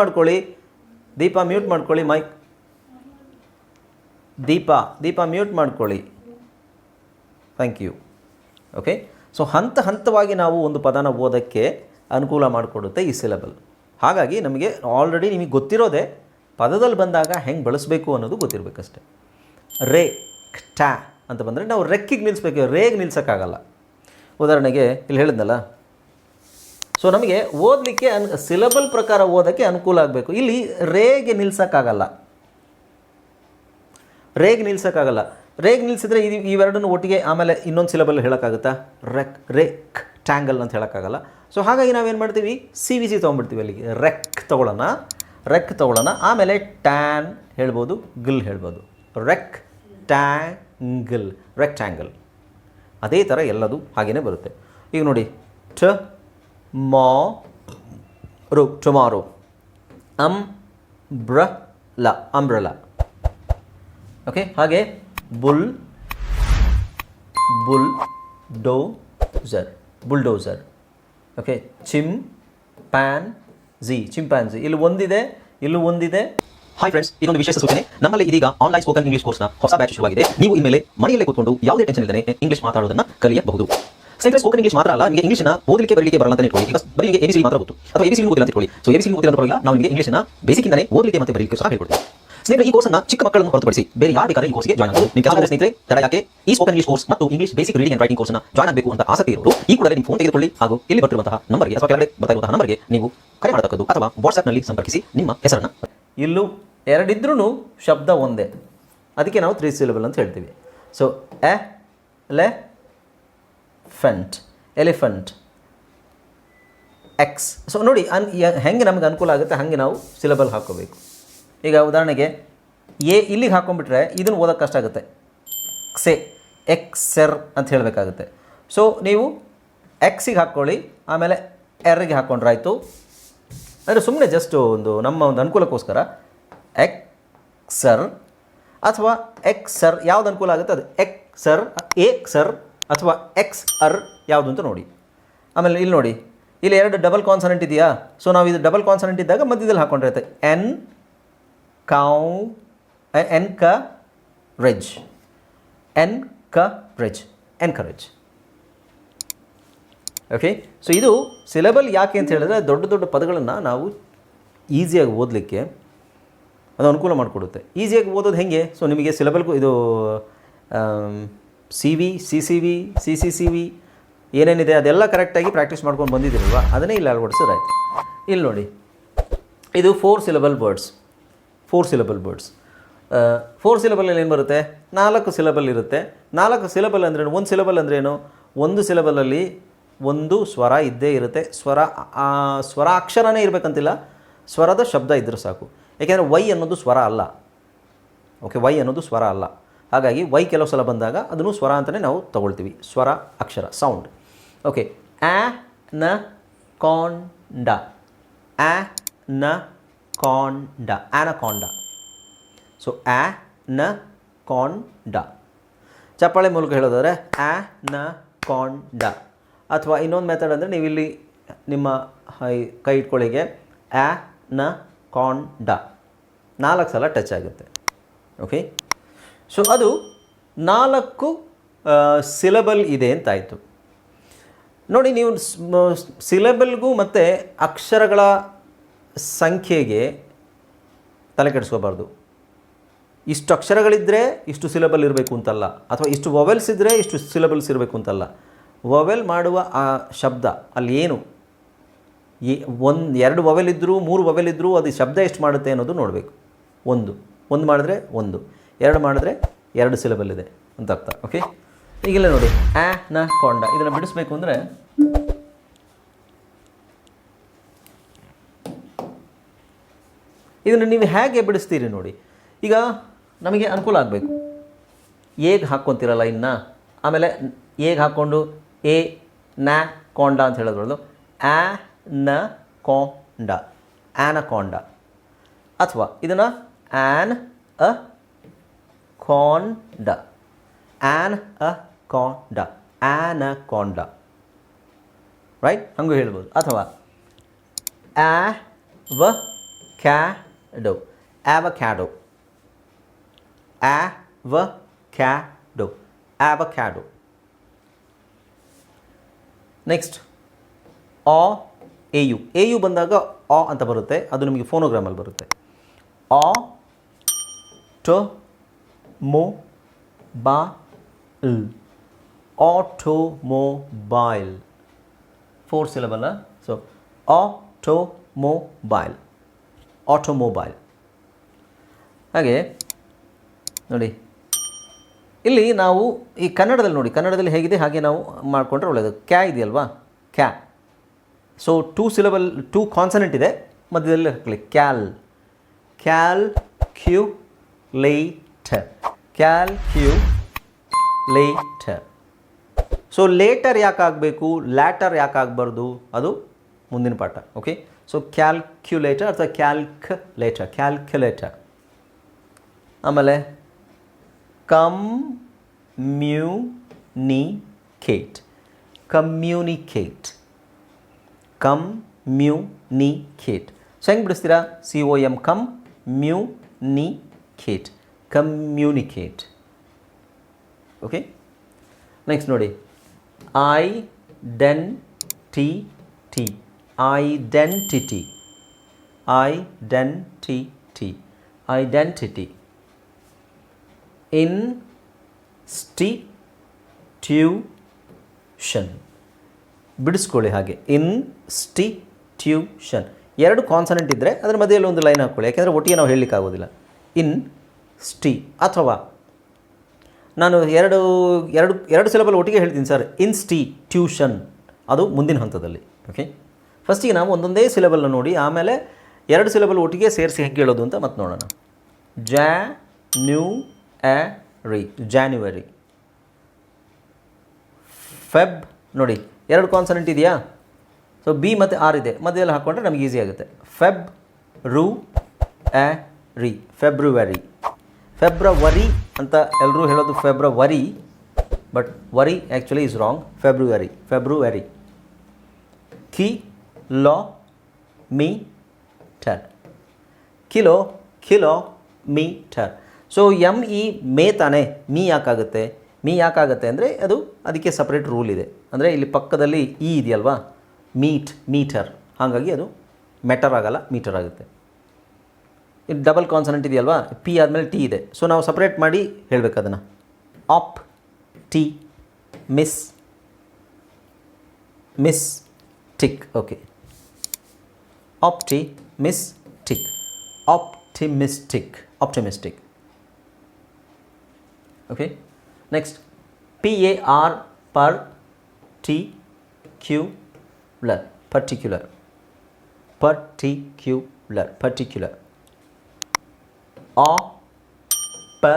ಮಾಡ್ಕೊಳ್ಳಿ. ದೀಪ ಮ್ಯೂಟ್ ಮಾಡ್ಕೊಳ್ಳಿ mic Deepa Deepa mute ಮಾಡ್ಕೊಳ್ಳಿ. ಥ್ಯಾಂಕ್ ಯು ಓಕೆ ಸೊ ಹಂತ ಹಂತವಾಗಿ ನಾವು ಒಂದು ಪದನ ಓದೋಕ್ಕೆ ಅನುಕೂಲ ಮಾಡಿಕೊಡುತ್ತೆ ಈ ಸಿಲೆಬಲ್ ಹಾಗಾಗಿ ನಮಗೆ ಆಲ್ರೆಡಿ ನಿಮಗೆ ಗೊತ್ತಿರೋದೆ ಪದದಲ್ಲಿ ಬಂದಾಗ ಹೆಂಗೆ ಬಳಸಬೇಕು ಅನ್ನೋದು ಗೊತ್ತಿರಬೇಕಷ್ಟೆ. ರೇ ಟ್ಯಾ ಅಂತ ಬಂದರೆ ನಾವು ರೆಕ್ಕಿಗೆ ನಿಲ್ಲಿಸ್ಬೇಕು ರೇಗೆ ನಿಲ್ಸೋಕ್ಕಾಗಲ್ಲ. ಉದಾಹರಣೆಗೆ, ಇಲ್ಲಿ ಹೇಳಿದ್ನಲ್ಲ ಸೊ ನಮಗೆ ಓದಲಿಕ್ಕೆ ಅನ್ ಸಿಲಬಲ್ ಪ್ರಕಾರ ಓದೋಕ್ಕೆ ಅನುಕೂಲ ಆಗಬೇಕು. ಇಲ್ಲಿ ರೇಗೆ ನಿಲ್ಸೋಕ್ಕಾಗಲ್ಲ. ರೇಗ್ ನಿಲ್ಸೋಕ್ಕಾಗಲ್ಲ. ರೇಗ್ ನಿಲ್ಸಿದ್ರೆ ಇದು ಇವೆರಡನ್ನು ಒಟ್ಟಿಗೆ ಆಮೇಲೆ ಇನ್ನೊಂದು ಸಿಲಬಲ್ ಹೇಳೋಕ್ಕಾಗುತ್ತಾ? ರೆಕ್, ರೇಕ್, ಟ್ಯಾಂಗಲ್ ಅಂತ ಹೇಳೋಕ್ಕಾಗಲ್ಲ. ಸೊ ಹಾಗಾಗಿ ನಾವೇನು ಮಾಡ್ತೀವಿ? ಸಿ ವಿ ಸಿ ತೊಗೊಂಡ್ಬಿಡ್ತೀವಿ ಅಲ್ಲಿಗೆ. ರೆಕ್ ತೊಗೊಳ್ಳೋಣ. ರೆಕ್ ತೊಗೊಳ್ಳೋಣ. ಆಮೇಲೆ ಟ್ಯಾನ್ ಹೇಳ್ಬೋದು, ಗಿಲ್ ಹೇಳ್ಬೋದು. Rec, tangle, rectangle. ಅದೇ ಥರ ಎಲ್ಲದು ಹಾಗೇ ಬರುತ್ತೆ. ಈಗ ನೋಡಿ ಟ ಮಾ ರು ಟೊಮಾರೋ ಲ ಅಂಬ್ರಲ ಓಕೆ ಹಾಗೆ bull bull dozer bulldozer okay chim pan zee chimpanzee ಇಲ್ಲಿ ಒಂದಿದೆ, ಇಲ್ಲೂ ಒಂದಿದೆ. ಹಾಯ್ ಫ್ರೆಂಡ್ಸ್ ಇದೊಂದು ವಿಶೇಷ ಸೂಚನೆ. ನಮ್ಮಲ್ಲಿ ಇದೀಗ ಆನ್ಲೈನ್ ಸ್ಪೋಕನ್ ಇಂಗ್ಲಿಷ್ ಕೋರ್ಸ್ನ ಹೊಸ ಬ್ಯಾಚ್ ಶುರುವಾಗಿದೆ. ನೀವು ಇನ್ಮೇಲೆ ಮನೆಯಲ್ಲೇ ಕೂತ್ಕೊಂಡು ಯಾವುದೇ ಟೆನ್ಷನ್ ಇಲ್ಲದೆ ಇಂಗ್ಲಿಷ್ ಮಾತಾಡೋದನ್ನ ಕಲಿಯಬಹುದು. ಸ್ನೇಹಿತರೆ ಸ್ಪೋಕನ್ ಇಂಗ್ಲಿಷ್ ಮಾತ್ರ ಅಲ್ಲ ನಿಮಗೆ ಇಂಗ್ಲಿಷ್ನ ಓದಲಿಕ್ಕೆ, ಬರಲಿಕ್ಕೆ ಬರಲ್ಲ ಅಂತ ಇಟ್ಕೊಳ್ಳಿ. ಬರೀ ನಿಮಗೆ ಎಬಿಸಿ ಮಾತ್ರ ಗೊತ್ತು. ಅಥವಾ ಎಬಿಸಿ ಓದಿಲ್ಲ ಅಂತ ಇಟ್ಕೊಳ್ಳಿ. ಸೊ ಎಬಿಸಿ ಓದಿಲ್ಲ ಅಂತ ನಾವು ನಿಮಗೆ ಇಂಗ್ಲಿಷ್ನ ಬೇಸಿಕ್ ಇಂದಾನೆ ಓದಲಿಕ್ಕೆ ಮತ್ತೆ ಬರಲಿಕ್ಕೆ ಸಹ ಹೇಳ್ಕೊಡ್ತೀವಿ. ಸ್ನೇಹಿತರೆ, ಈ ಕೋರ್ಸ್ನ ಚಿಕ್ಕ ಮಕ್ಕಳನ್ನು ಹೊರತುಪಡಿಸಿ ಬೇರೆ ಯಾರು ಬೇಕಾದ್ರೆ ಈ ಕೋರ್ಸ್ಗೆ ಜಾಯ್ನ್ ಆಗಬಹುದು ನಿಮ್ಮ ಕೆಲವು ಸ್ನೇಹಿತರೆ, ತಡ ಯಾಕೆ? ಈ ಸ್ಪೋಕನ್ ಇಂಗ್ಲಿಷ್ ಕೋರ್ಸ್ ಮತ್ತು English basic reading and writing ಕೋರ್ಸ್ನ ಜಾಯ್ನ್ ಆಗಬೇಕು ಅಂತ ಆಸಕ್ತಿ ಇರೋರು, ಈ ಕೂಡಲೇ ನಿಮ್ಮ ಫೋನ್ ತೆಗೆದುಕೊಳ್ಳಿ ಹಾಗೂ ಇಲ್ಲಿ ಬರ್ತಿರುವಂತಹ ನಂಬರ್ಗೆ ಅಥವಾ ಕೆಳಗಡೆ ಬರ್ತಾ ಇರುವಂತಹ ನಂಬರ್ಗೆ ನೀವು ಕರೆ ಮಾಡತಕ್ಕದ್ದು ಅಥವಾ ವಾಟ್ಸ್ಆ್ಯಪ್ನಲ್ಲಿ ಸಂಪರ್ಕಿಸಿ ನಿಮ್ಮ ಹೆಸರನ್ನು. ಇಲ್ಲೂ ಎರಡಿದ್ರೂ ಶಬ್ದ ಒಂದೇ. ಅದಕ್ಕೆ ನಾವು ತ್ರೀ ಸಿಲೆಬಲ್ ಅಂತ ಹೇಳ್ತೀವಿ. So e, le phant elephant ex so ನೋಡಿ, ಅನ್ ಹೆಂಗೆ ನಮಗೆ ಅನುಕೂಲ ಆಗುತ್ತೆ, ಹಾಗೆ ನಾವು ಸಿಲೆಬಲ್ ಹಾಕೋಬೇಕು. ಈಗ ಉದಾಹರಣೆಗೆ, ಎ ಇಲ್ಲಿಗೆ ಹಾಕೊಂಡ್ಬಿಟ್ರೆ ಇದನ್ನು ಓದೋಕ್ಕೆ ಕಷ್ಟ ಆಗುತ್ತೆ. ಕ್ಸೆ. ಎಕ್ಸೆರ್ ಅಂತ ಹೇಳಬೇಕಾಗುತ್ತೆ. ಸೊ ನೀವು ಎಕ್ಸಿಗೆ ಹಾಕ್ಕೊಳ್ಳಿ ಆಮೇಲೆ ಎರ್ಗೆ ಹಾಕ್ಕೊಂಡ್ರಾಯ್ತು ಅಂದರೆ ಸುಮ್ಮನೆ ಜಸ್ಟ್ ಒಂದು ನಮ್ಮ ಒಂದು ಅನುಕೂಲಕ್ಕೋಸ್ಕರ ಎಕ್ಸರ್ ಅಥವಾ ಎಕ್ಸರ್ ಯಾವ್ದು ಅನುಕೂಲ ಆಗುತ್ತೆ ಅದು ಎಕ್ಸರ್ ಎಕ್ಸರ್ ಅಥವಾ ಎಕ್ಸ್ ಅರ್ ಯಾವುದು ಅಂತ ನೋಡಿ. ಆಮೇಲೆ ಇಲ್ಲಿ ನೋಡಿ, ಇಲ್ಲಿ ಎರಡು ಡಬಲ್ ಕಾನ್ಸನೆಂಟ್ ಇದೆಯಾ? ಸೊ ನಾವು ಇದು ಡಬಲ್ ಕಾನ್ಸನೆಂಟ್ ಇದ್ದಾಗ ಮಧ್ಯದಲ್ಲಿ ಹಾಕ್ಕೊಂಡಿರುತ್ತೆ N cow N cou rage en cou rage encourage okay so ಇದು ಸಿಲೆಬಲ್ ಯಾಕೆ ಅಂತ ಹೇಳಿದ್ರೆ ದೊಡ್ಡ ದೊಡ್ಡ ಪದಗಳನ್ನು ನಾವು ಈಸಿಯಾಗಿ ಓದಲಿಕ್ಕೆ ಅದು ಅನುಕೂಲ ಮಾಡಿಕೊಡುತ್ತೆ. ಈಸಿಯಾಗಿ ಓದೋದು ಹೆಂಗೆ? ಸೊ ನಿಮಗೆ ಸಿಲೆಬಲ್ಗೂ ಇದು C V C C V C C C V ಏನೇನಿದೆ ಅದೆಲ್ಲ ಕರೆಕ್ಟಾಗಿ ಪ್ರಾಕ್ಟೀಸ್ ಮಾಡ್ಕೊಂಡು ಬಂದಿದ್ದೀರಲ್ವ? ಅದನ್ನೇ ಇಲ್ಲಿ ಅಳವಡಿಸಿದ್ರೆ ಆಯ್ತು ಇಲ್ಲಿ ನೋಡಿ. ಇದು four syllable words four syllable words four ಸಿಲಬಲಲ್ಲಿ ಏನು ಬರುತ್ತೆ? ನಾಲ್ಕು ಸಿಲೆಬಲ್ ಇರುತ್ತೆ. ನಾಲ್ಕು ಸಿಲೆಬಲ್ ಅಂದ್ರೇನು ಒಂದು ಸಿಲೆಬಲ್ ಅಂದ್ರೇನು ಒಂದು ಸಿಲೆಬಲಲ್ಲಿ ಒಂದು ಸ್ವರ ಇದ್ದೇ ಇರುತ್ತೆ. ಸ್ವರ ಸ್ವರ ಅಕ್ಷರನೇ ಇರಬೇಕಂತಿಲ್ಲ. ಸ್ವರದ ಶಬ್ದ ಇದ್ದರೆ ಸಾಕು. ಏಕೆಂದರೆ ವೈ ಅನ್ನೋದು ಸ್ವರ ಅಲ್ಲ. ಓಕೆ ವೈ ಅನ್ನೋದು ಸ್ವರ ಅಲ್ಲ. ಹಾಗಾಗಿ ವೈ ಕೆಲವು ಸಲ ಬಂದಾಗ ಅದನ್ನು ಸ್ವರ ಅಂತಲೇ ನಾವು ತಗೊಳ್ತೀವಿ. ಸ್ವರ, ಅಕ್ಷರ ಸೌಂಡ್ ಓಕೆ ಆ, ನ, ಕಾಂಡ. ಆ, ನ, ಕಾಂಡ. ಆನಕಾಂಡ. ಸೊ ಆ, ನ, ಕಾಂಡ. ಚಪ್ಪಾಳೆ ಮೂಲಕ ಹೇಳೋದಾದರೆ ಆ, ನ, ಕಾಂಡ. ಅಥವಾ ಇನ್ನೊಂದು ಮೆಥಡ್ ಅಂದರೆ ನೀವು ಇಲ್ಲಿ ನಿಮ್ಮ ಕೈ ಇಟ್ಕೊಳ್ಳಿಗೆ ಆ, ನ, ಕಾಂಡ. ನಾಲ್ಕು ಸಲ ಟಚ್ ಆಗುತ್ತೆ. ಓಕೆ ಸೊ ಅದು ನಾಲ್ಕು ಸಿಲಬಲ್ ಇದೆ ಅಂತಾಯಿತು. ನೋಡಿ, ನೀವು ಸಿಲೆಬಲ್ಗೂ ಮತ್ತು ಅಕ್ಷರಗಳ ಸಂಖ್ಯೆಗೆ ತಲೆ ಕೆಡಿಸ್ಕೋಬಾರ್ದು. ಇಷ್ಟು ಅಕ್ಷರಗಳಿದ್ದರೆ ಇಷ್ಟು ಸಿಲೆಬಲ್ ಇರಬೇಕು ಅಂತಲ್ಲ. ಅಥವಾ ಇಷ್ಟು ವೊವೆಲ್ಸ್ ಇದ್ದರೆ ಇಷ್ಟು ಸಿಲೆಬಲ್ಸ್ ಇರಬೇಕು ಅಂತಲ್ಲ. ವೊವೆಲ್ ಮಾಡುವ, ಆ, ಶಬ್ದ, ಅಲ್ಲಿ ಏನು? ಒಂದು, ಎರಡು ವೊವೆಲ್ ಇದ್ದರೂ ಮೂರು ವೊವೆಲ್ ಇದ್ದರೂ ಅದು ಶಬ್ದ ಎಷ್ಟು ಮಾಡುತ್ತೆ ಅನ್ನೋದು ನೋಡಬೇಕು. ಒಂದು. ಒಂದು ಮಾಡಿದ್ರೆ ಒಂದು. ಎರಡು ಮಾಡಿದ್ರೆ ಎರಡು ಸಿಲೆಬಲ್ ಇದೆ ಅಂತ ಅರ್ಥ ಓಕೆ ಈಗೆಲ್ಲ ನೋಡಿ, ಆ, ನ, ಕೊಂಡ, ಇದನ್ನು ಬಿಡಿಸ್ಬೇಕು ಅಂದರೆ ಇದನ್ನು ನೀವು ಹೇಗೆ ಬಿಡಿಸ್ತೀರಿ ನೋಡಿ, ಈಗ ನಮಗೆ ಅನುಕೂಲ ಆಗಬೇಕು. ಹೇಗೆ ಹಾಕ್ಕೊತೀರಲ್ಲ ಇನ್ನ? ಆಮೇಲೆ ಹೇಗೆ ಹಾಕ್ಕೊಂಡು? ಎ, ನ, ಕೊಂಡ ಅಂತ ಹೇಳೋದ್ರದ್ದು ಆ, ನ, ಕೊಂಡ ಆನಕೊಂಡ ಅಥವಾ ಇದನ್ನು ಆನ್, ಅ ಕೊಂಡ ಆನ್ ಅ ಕೊಂಡ ಆನ ಕೊಂಡ ರೈಟ್ ಹಂಗೂ ಹೇಳ್ಬೋದು. ಅಥವಾ ಆ ವ cado ava cado ava cado next ಆ ಎ ಯು ಎ ಯು ಬಂದಾಗ ಆ ಅಂತ ಬರುತ್ತೆ. ಅದು ನಿಮಗೆ ಫೋನೋಗ್ರಾಮಲ್ಲಿ ಬರುತ್ತೆ. ಆ to mo ba il automobile four ಸಿಲಬಲ್ಲ so automobile automobile ಹಾಗೆ, ನೋಡಿ. ಇಲ್ಲಿ ನಾವು ಈ ಕನ್ನಡದಲ್ಲಿ ನೋಡಿ, ಕನ್ನಡದಲ್ಲಿ ಹೇಗಿದೆ, ಹಾಗೆ ನಾವು ಮಾಡಿಕೊಂಡ್ರೆ ಒಳ್ಳೆಯದು ಕ್ಯಾ ಇದೆಯಲ್ವಾ? ಕ್ಯಾ. So two syllable two consonant ಇದೆ. ಮಧ್ಯದಲ್ಲಿ ಹಾಕಲಿ. Cal. Cal cu later cal cu later so later ಯಾಕಾಗಬೇಕು? Latter ಯಾಕಾಗಬಾರ್ದು? ಅದು ಮುಂದಿನ ಪಾಠ. ಓಕೆ ಸೊ ಕ್ಯಾಲ್ಕ್ಯುಲೇಟರ್ ಅಥವಾ ಕ್ಯಾಲ್ಕ್ಯುಲೇಟರ್ ಕ್ಯಾಲ್ಕ್ಯುಲೇಟರ್ ಆಮೇಲೆ ಕಮ್ಮ್ಯೂನಿಕೇಟ್ ಕಮ್ಯೂನಿಕೇಟ್ ಖೇಟ್ ಸೊ ಹೆಂಗೆ ಬಿಡಿಸ್ತೀರಾ? C O M com mu ni cate communicate okay next ನೋಡಿ. I den ti ti identity identity identity tuition ಬಿಡಿಸ್ಕೊಳ್ಳಿ ಹಾಗೆ. ಇನ್ ಸ್ಟಿಟ್ಯೂಷನ್ ಎರಡು ಕಾನ್ಸನೆಂಟ್ ಇದ್ದರೆ ಅದರ ಮಧ್ಯೆಯಲ್ಲಿ ಒಂದು ಲೈನ್ ಹಾಕ್ಕೊಳ್ಳಿ. ಯಾಕೆಂದರೆ ಒಟ್ಟಿಗೆ ನಾವು ಹೇಳಲಿಕ್ಕಾಗೋದಿಲ್ಲ. ಇನ್ ಸ್ಟಿ ಅಥವಾ ನಾನು ಎರಡು ಎರಡು ಎರಡು ಸಿಲೆಬಲ್ ಒಟ್ಟಿಗೆ ಹೇಳ್ತೀನಿ ಸರ್ ಇನ್ಸ್ಟಿಟ್ಯೂಷನ್ ಅದು ಮುಂದಿನ ಹಂತದಲ್ಲಿ ಓಕೆ ಫಸ್ಟಿಗೆ ನಾವು ಒಂದೊಂದೇ ಸಿಲೆಬಲ್ನ ನೋಡಿ, ಆಮೇಲೆ ಎರಡು ಸಿಲೆಬಲ್ ಒಟ್ಟಿಗೆ ಸೇರಿಸಿ ಹೆಂಗೆ ಹೇಳೋದು ಅಂತ ಮತ್ತೆ ನೋಡೋಣ. ಜಾ ನ್ಯೂ ಎ ರಿ ಜಾನ್ಯುವರಿ ಫೆಬ್ ನೋಡಿ, ಎರಡು ಕಾನ್ಸನೆಂಟ್ ಇದೆಯಾ? ಸೊ ಬಿ ಮತ್ತು ಆರ್ ಇದೆ. ಮಧ್ಯದಲ್ಲಿ ಹಾಕ್ಕೊಂಡ್ರೆ ನಮಗೆ ಈಸಿ ಆಗುತ್ತೆ. ಫೆಬ್ ರು ಎ ರಿ ಫೆಬ್ರುವರಿ ಫೆಬ್ರವರಿ ಅಂತ ಎಲ್ಲರೂ ಹೇಳೋದು February but vary actually is wrong February February ki lo me ter kilo kilo meter so M E me ತಾನೇ ಮೀ ಯಾಕಾಗುತ್ತೆ? ಮೀ ಯಾಕಾಗುತ್ತೆ ಅಂದರೆ ಅದು ಅದಕ್ಕೆ ಸಪ್ರೇಟ್ ರೂಲ್ ಇದೆ. ಅಂದರೆ ಇಲ್ಲಿ ಪಕ್ಕದಲ್ಲಿ ಇ ಇದೆಯಲ್ವಾ? ಮೀಟ್ ಮೀಟರ್ ಹಾಗಾಗಿ ಅದು ಮೆಟರ್ ಆಗಲ್ಲ ಮೀಟರ್ ಆಗುತ್ತೆ. ಇಲ್ಲಿ ಡಬಲ್ ಕಾನ್ಸನೆಂಟ್ ಇದೆಯಲ್ವಾ? ಪಿ ಆದಮೇಲೆ ಟಿ ಇದೆ. ಸೊ ನಾವು ಸಪ್ರೇಟ್ ಮಾಡಿ ಹೇಳಬೇಕು ಅದನ್ನು. Op ti mis mis tic okay opti mis tic optimistic optimistic okay next P A R par ti cular particular particular particular operator.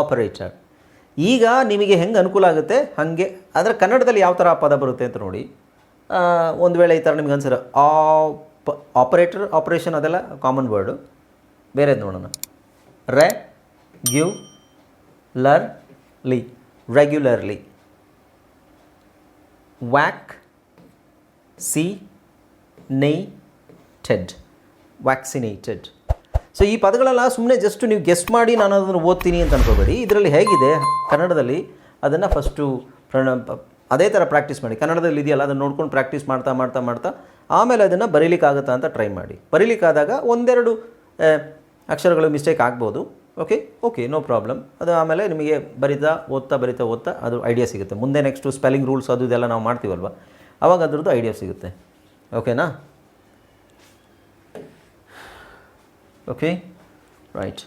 Operator. ಈಗ ನಿಮಗೆ ಹೆಂಗೆ ಅನುಕೂಲ ಆಗುತ್ತೆ? ಹಾಗೆ ಆದರೆ ಕನ್ನಡದಲ್ಲಿ ಯಾವ ಥರ ಪದ ಬರುತ್ತೆ ಅಂತ ನೋಡಿ. ಒಂದು ವೇಳೆ ಈ ಥರ ನಿಮ್ಗೆ ಅನ್ಸರ್ ಆಪ್, ಆಪರೇಟರ್, ಆಪರೇಷನ್ ಅದೆಲ್ಲ ಕಾಮನ್ ವರ್ಡು. ಬೇರೆದು ನೋಡೋಣ. Re gu lar ly regularly. Vac, ci nated vaccinated so ಈ ಪದಗಳೆಲ್ಲ ಸುಮ್ಮನೆ ಜಸ್ಟ್ ನೀವು ಗೆಸ್ಟ್ ಮಾಡಿ ನಾನು ಅದನ್ನು ಓದ್ತೀನಿ ಅಂತ ಅನ್ಕೋಬೇಡಿ. ಇದರಲ್ಲಿ ಹೇಗಿದೆ? ಕನ್ನಡದಲ್ಲಿ ಅದನ್ನು ಫಸ್ಟು ಅದೇ ಥರ ಪ್ರಾಕ್ಟೀಸ್ ಮಾಡಿ. ಕನ್ನಡದಲ್ಲಿ ಇದೆಯಲ್ಲ, ಅದನ್ನು ನೋಡ್ಕೊಂಡು ಪ್ರಾಕ್ಟೀಸ್ ಮಾಡ್ತಾ ಮಾಡ್ತಾ ಮಾಡ್ತಾ ಆಮೇಲೆ ಅದನ್ನು ಬರೀಲಿಕ್ಕಾಗತ್ತಾ ಅಂತ ಟ್ರೈ ಮಾಡಿ. ಬರೀಲಿಕ್ಕಾದಾಗ ಒಂದೆರಡು ಅಕ್ಷರಗಳು ಮಿಸ್ಟೇಕ್ ಆಗ್ಬೋದು. ಓಕೆ ಓಕೆ ನೋ ಪ್ರಾಬ್ಲಮ್ ಅದು ಆಮೇಲೆ ನಿಮಗೆ ಬರಿತಾ, ಓದ್ತಾ ಬರಿತಾ, ಓದ್ತಾ ಅದು ಐಡಿಯಾ ಸಿಗುತ್ತೆ. ಮುಂದೆ ನೆಕ್ಸ್ಟು ಸ್ಪೆಲ್ಲಿಂಗ್ ರೂಲ್ಸ್ ಅದು ಇದೆಲ್ಲ ನಾವು ಮಾಡ್ತೀವಲ್ವ? ಅವಾಗ ಅದರದ್ದು ಐಡಿಯಾ ಸಿಗುತ್ತೆ. ಓಕೆನಾ ಓಕೆ? ರೈಟ್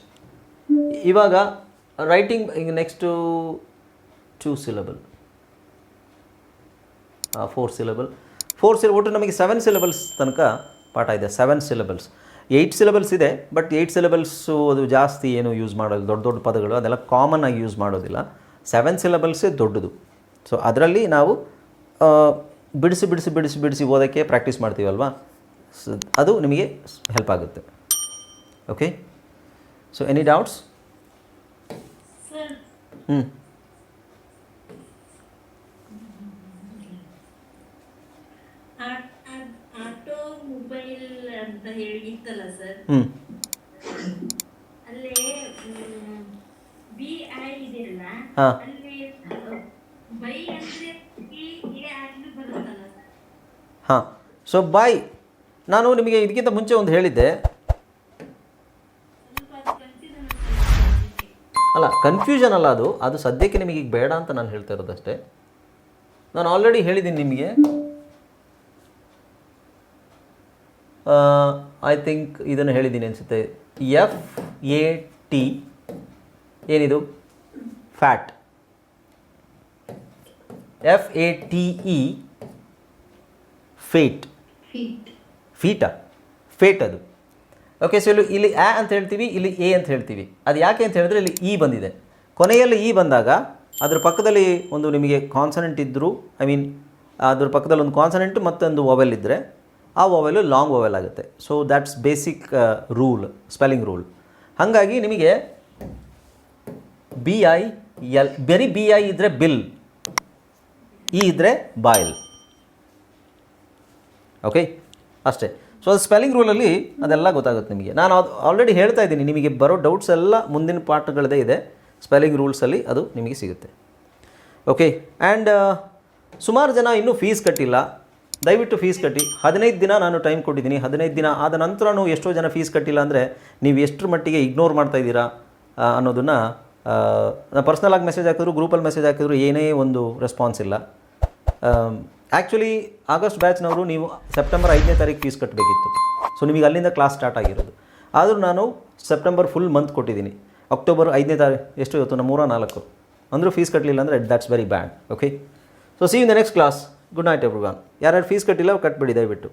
ಇವಾಗ ರೈಟಿಂಗ್ ಈಗ next two syllable four syllable four syl ಒಟ್ಟು ನಮಗೆ ಸೆವೆನ್ ಸಿಲಬಲ್ಸ್ ತನಕ ಪಾಠ ಇದೆ. ಸೆವೆನ್ ಸಿಲಬಲ್ಸ್ ಏಯ್ಟ್ ಸಿಲಬಲ್ಸ್ ಇದೆ ಬಟ್ ಏಯ್ಟ್ ಸಿಲೆಬಲ್ಸು ಅದು ಜಾಸ್ತಿ ಏನು ಯೂಸ್ ಮಾಡೋದು ದೊಡ್ಡ ದೊಡ್ಡ ಪದಗಳು, ಅದೆಲ್ಲ ಕಾಮನ್ ಆಗಿ ಯೂಸ್ ಮಾಡೋದಿಲ್ಲ. ಸೆವೆನ್ ಸಿಲೆಬಲ್ಸೇ ದೊಡ್ಡದು. ಸೊ ಅದರಲ್ಲಿ ನಾವು ಬಿಡಿಸಿ ಬಿಡಿಸಿ ಬಿಡಿಸಿ ಬಿಡಿಸಿ ಓದೋಕ್ಕೆ ಪ್ರಾಕ್ಟೀಸ್ ಮಾಡ್ತೀವಲ್ವಾ? ಸೊ, ಅದು ನಿಮಗೆ ಹೆಲ್ಪ್ ಆಗುತ್ತೆ. Okay so any doubts sir ಹ್ಞೂ ಆಟೋಮೊಬೈಲ್ ಅಂತ ಸರ್ ಅಲ್ಲೇ ಬಿ ಐ ಬೈ ಅಂದ್ರೆ ಸೊ ಬಾಯ್ ನಾನು ನಿಮಗೆ ಇದಕ್ಕಿಂತ ಮುಂಚೆ ಒಂದು ಹೇಳಿದ್ದೆ ಸ್ವಲ್ಪ ಅದು ಕನ್ಫ್ಯೂಷನ್ ಅದಕ್ಕೆ ಅಲ್ಲ ಕನ್ಫ್ಯೂಷನ್ ಅಲ್ಲ ಅದು. ಅದು ಸದ್ಯಕ್ಕೆ ನಿಮಗೆ ಈಗ ಬೇಡ ಅಂತ ನಾನು ಹೇಳ್ತಾ ಇರೋದಷ್ಟೇ. ನಾನು ಆಲ್ರೆಡಿ ಹೇಳಿದ್ದೀನಿ ನಿಮಗೆ. ಐ ಥಿಂಕ್ ಇದನ್ನು ಹೇಳಿದ್ದೀನಿ ಅನಿಸುತ್ತೆ. ಎಫ್ ಎ ಟಿ ಏನಿದು? Fat F A T E fate feet ಫೀಟಾ fate ಅದು. ಓಕೆ ಸೊ ಇಲ್ಲಿ ಇಲ್ಲಿ ಆ ಅಂತ ಹೇಳ್ತೀವಿ, ಇಲ್ಲಿ ಎ ಅಂತ ಹೇಳ್ತೀವಿ. ಅದು ಯಾಕೆ ಅಂತ ಹೇಳಿದ್ರೆ ಇಲ್ಲಿ ಇ ಬಂದಿದೆ. ಕೊನೆಯಲ್ಲಿ ಇ ಬಂದಾಗ, ಅದ್ರ ಪಕ್ಕದಲ್ಲಿ ಒಂದು ನಿಮಗೆ ಕಾನ್ಸನೆಂಟ್ ಇದ್ದರೂ ಐ ಮೀನ್ ಅದ್ರ ಪಕ್ಕದಲ್ಲಿ ಒಂದು ಕಾನ್ಸನೆಂಟ್ ಮತ್ತೊಂದು ವೊವೆಲ್ ಇದ್ದರೆ ಆ ವೊವೆಲು ಲಾಂಗ್ ವೊವೆಲ್ ಆಗುತ್ತೆ. So that's basic rule spelling rule ಹಾಗಾಗಿ ನಿಮಗೆ ಬಿ ಐ ಎಲ್ ಬರೀ ಬಿ ಐ ಇದ್ದರೆ ಬಿಲ್ ಇ ಇದ್ದರೆ ಬಾಯ್ಲ್. ಓಕೆ ಅಷ್ಟೇ. ಸೊ ಅದು ಸ್ಪೆಲ್ಲಿಂಗ್ ರೂಲಲ್ಲಿ ಅದೆಲ್ಲ ಗೊತ್ತಾಗುತ್ತೆ ನಿಮಗೆ. ನಾನು ಅದು ಆಲ್ರೆಡಿ ಹೇಳ್ತಾ ಇದ್ದೀನಿ, ನಿಮಗೆ ಬರೋ ಡೌಟ್ಸ್ ಎಲ್ಲ ಮುಂದಿನ ಪಾಠಗಳದೇ ಇದೆ. ಸ್ಪೆಲ್ಲಿಂಗ್ ರೂಲ್ಸಲ್ಲಿ ಅದು ನಿಮಗೆ ಸಿಗುತ್ತೆ. ಓಕೆ ಆ್ಯಂಡ್ ಸುಮಾರು ಜನ ಇನ್ನೂ ಫೀಸ್ ಕಟ್ಟಿಲ್ಲ. ದಯವಿಟ್ಟು ಫೀಸ್ ಕಟ್ಟಿ. ಹದಿನೈದು ದಿನ ನಾನು ಟೈಮ್ ಕೊಟ್ಟಿದ್ದೀನಿ. ಹದಿನೈದು ದಿನ ಆದ ನಂತರನೂ ಎಷ್ಟೋ ಜನ ಫೀಸ್ ಕಟ್ಟಿಲ್ಲ ಅಂದರೆ ನೀವು ಎಷ್ಟರ ಮಟ್ಟಿಗೆ ಇಗ್ನೋರ್ ಮಾಡ್ತಾ ಇದ್ದೀರಾ ನಾನು ಅನ್ನೋದನ್ನು ಪರ್ಸ್ನಲಾಗಿ ಮೆಸೇಜ್ ಹಾಕಿದ್ರು ಗ್ರೂಪಲ್ಲಿ ಮೆಸೇಜ್ ಹಾಕಿದ್ರು, ಏನೇ ಒಂದು ರೆಸ್ಪಾನ್ಸ್ ಇಲ್ಲ. ಆ್ಯಕ್ಚುಲಿ ಆಗಸ್ಟ್ ಬ್ಯಾಚ್ನವರು ನೀವು ಸೆಪ್ಟೆಂಬರ್ ಐದನೇ ತಾರೀಕು ಫೀಸ್ ಕಟ್ಟಬೇಕಿತ್ತು ಸೊ ನಿಮಗೆ ಅಲ್ಲಿಂದ ಕ್ಲಾಸ್ ಸ್ಟಾರ್ಟ್ ಆಗಿರೋದು. ಆದರೂ ನಾನು ಸೆಪ್ಟೆಂಬರ್ ಫುಲ್ ಮಂತ್ ಕೊಟ್ಟಿದ್ದೀನಿ. ಅಕ್ಟೋಬರ್ ಐದನೇ ತಾರೀಕು ಎಷ್ಟು ಇವತ್ತು? ನಮ್ಮ ಮೂರ ನಾಲ್ಕು. ಅಂದರೂ ಫೀಸ್ ಕಟ್ಟಲಿಲ್ಲ ಅಂದರೆ that's very bad okay so see in the next class good night everyone ಯಾರ್ಯಾರು ಫೀಸ್ ಕಟ್ಟಿಲ್ಲ ಕಟ್ಬಿಡಿ, ದಯವಿಟ್ಟು.